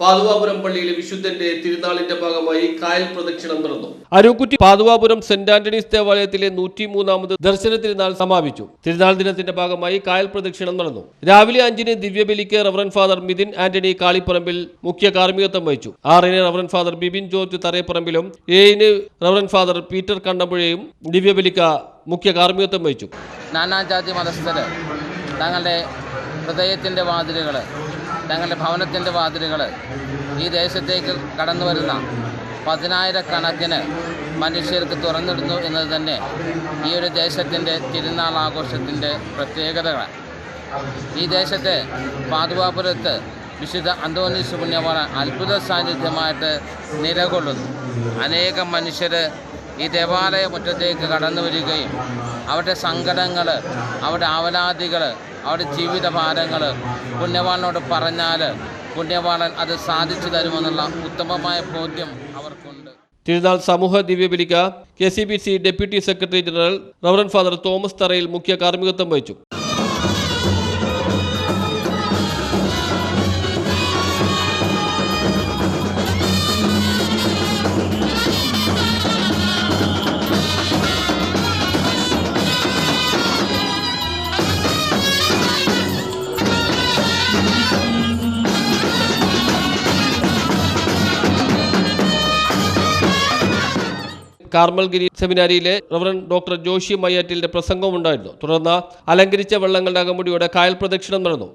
Pathuvapuram പള്ളിയിലെ വിശുദ്ധന്റെ തിരുനാളിന്റെ ഭാഗമായി കായൽ പ്രദക്ഷിണം നടന്നു. അരൂക്കുറ്റി പാതുവാപുരം സെന്റ് ആന്റണീസ് ദേവാലയത്തിലെ നൂറ്റിമൂന്നാമത് ദർശന തിരുനാൾ സമാപിച്ചു. തിരുനാൾ ദിനത്തിന്റെ ഭാഗമായി കായൽ പ്രദക്ഷിണം നടന്നു. രാവിലെ അഞ്ചിന് ദിവ്യബലിക്ക് റവറൻ ഫാദർ മിഥിൻ ആന്റണി കാളിപ്പറമ്പിൽ മുഖ്യ കാർമ്മികത്വം വഹിച്ചു. ആറിന് റവറൻ ഫാദർ ബിബിൻ ജോർജ് തറയപ്പറമ്പിലും ഏഴിന് റവറൻ ഫാദർ പീറ്റർ കണ്ണമ്പുഴയും ദിവ്യബലിക്ക മുഖ്യ കാർമ്മികത്വം വഹിച്ചു. നാനാജാതി മതസ്ഥര് തങ്ങളുടെ ഹൃദയത്തിന്റെ വാതിലുകൾ തങ്ങളുടെ ഭവനത്തിന്റെ വാതിലുകൾ ഈ ദേശത്തേക്ക് കടന്നു വരുന്ന പതിനായിരക്കണക്കിന് മനുഷ്യർക്ക് തുറന്നിടുന്നു എന്നത് തന്നെ ഈ ഒരു ദേശത്തിന്റെ തിരുനാൾ ആഘോഷത്തിന്റെ പ്രത്യേകതകളാണ്. ഈ ദേശത്തെ പാതുവാപുരത്ത് വിശുദ്ധ അന്തോണീസ് പുണ്യവാള അത്ഭുത സാന്നിധ്യമായിട്ട് നിലകൊള്ളുന്നു. അനേകം മനുഷ്യർ ഈ ദേവാലയ മുറ്റത്തേക്ക് കടന്നു വരികയും അവരുടെ സങ്കടങ്ങൾ അവരുടെ ആവലാതികൾ അവരുടെ ജീവിത ജീവിതഭാരങ്ങൾ പുണ്യവാളനോട് പറഞ്ഞാൽ പുണ്യവാളൻ അത് സാധിച്ചു തരുമെന്നുള്ള ഉത്തമമായ ബോധ്യം അവർക്കുണ്ട്. തിരുനാൾ സമൂഹ ദിവ്യബലിക്ക K C B C deputy secretary general reverend father Thomas Tharayil മുഖ്യ കാർമ്മികത്വം വഹിച്ചു. കാർമൽഗിരി സെമിനാരിയിലെ റവറൻ ഡോക്ടർ ജോഷി മയ്യാറ്റിലിന്റെ പ്രസംഗവും ഉണ്ടായിരുന്നു തുടർന്ന് അലങ്കരിച്ച വെള്ളങ്ങളുടെ അകമ്പടിയോടെ കായൽ പ്രദക്ഷിണം നടന്നു.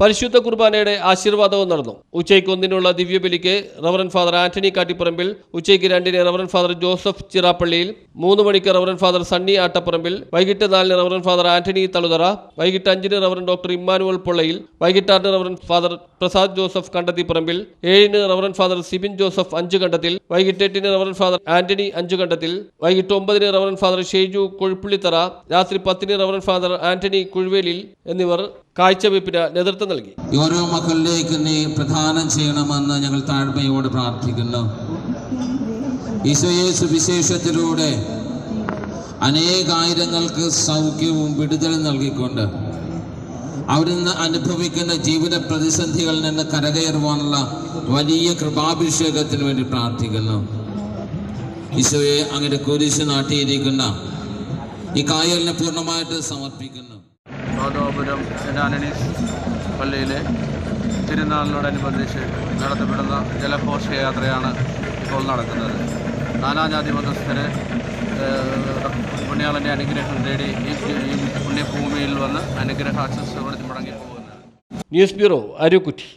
പരിശുദ്ധ കുർബാനയുടെ ആശീർവാദവും നടന്നു. ഉച്ചയ്ക്ക് ഒന്നിനുള്ള ദിവ്യബലിക്ക് റവറൻ ഫാദർ ആന്റണി കാട്ടിപ്പറമ്പിൽ ഉച്ചയ്ക്ക് രണ്ടിന് റവറൻ ഫാദർ ജോസഫ് ചിറാപ്പള്ളിയിൽ മൂന്ന് മണിക്ക് റവറൻ ഫാദർ സണ്ണി ആട്ടപ്പറമ്പിൽ വൈകിട്ട് നാലിന് റവറൻ ഫാദർ ആന്റണി തളുതറ വൈകിട്ട് അഞ്ചിന് റവറൻ ഡോക്ടർ ഇമ്മാനുവൽ പൊള്ളയിൽ വൈകിട്ട് ആറിന് റവറൻ ഫാദർ പ്രസാദ് ജോസഫ് കണ്ടത്തിപ്പറമ്പിൽ ഏഴിന് റവറൻ ഫാദർ സിബിൻ ജോസഫ് അഞ്ച് കണ്ടത്തിൽ വൈകിട്ട് എട്ടിന് റവറൻ ഫാദർ ആന്റണി അഞ്ച് കണ്ടത്തിൽ വൈകിട്ട് ഒമ്പതിന് റവറൻ ഫാദർ ഷേജു കൊഴുപ്പുള്ളിത്തറ രാത്രി പത്തിന് റവറൻ ഫാദർ ആന്റണി കുഴുവേലിൽ എന്നിവർ കാഴ്ചവെപ്പിന് നേതൃത്വം നൽകി. ഓരോ മക്കളിലേക്ക് നീ പ്രധാനം ചെയ്യണമെന്ന് ഞങ്ങൾ താഴ്മയോട് പ്രാർത്ഥിക്കുന്നു. ഈശോയേശു സുവിശേഷത്തിലൂടെ അനേകായിരങ്ങൾക്ക് സൗഖ്യവും വിടുതലും നൽകിക്കൊണ്ട് അവരിൽ അനുഭവിക്കുന്ന ജീവിത പ്രതിസന്ധികളിൽ നിന്ന് കരകയറുവാനുള്ള വലിയ കൃപാഭിഷേകത്തിന് വേണ്ടി പ്രാർത്ഥിക്കുന്നു. ഈശോയെ അങ്ങനെ കുരിശ് നാട്ടിയിരിക്കുന്ന ഈ കായലിനെ പൂർണമായിട്ട് സമർപ്പിക്കുന്നു. ഗോതോപുരം സെന്റ് ആന്റണീസ് പള്ളിയിലെ തിരുനാളിനോടനുബന്ധിച്ച് നടത്തപ്പെടുന്ന ജലഘോഷയാത്രയാണ് ഇപ്പോൾ നടക്കുന്നത്. നാനാജാതി മതസ്ഥരെ പുണ്യാളന്റെ അനുഗ്രഹം തേടി ഈ പുണ്യഭൂമിയിൽ വന്ന് അനുഗ്രഹാശംസ കൊടുത്ത് മടങ്ങി പോകുന്നത് ന്യൂസ് ബ്യൂറോ അരുക്കുറ്റി.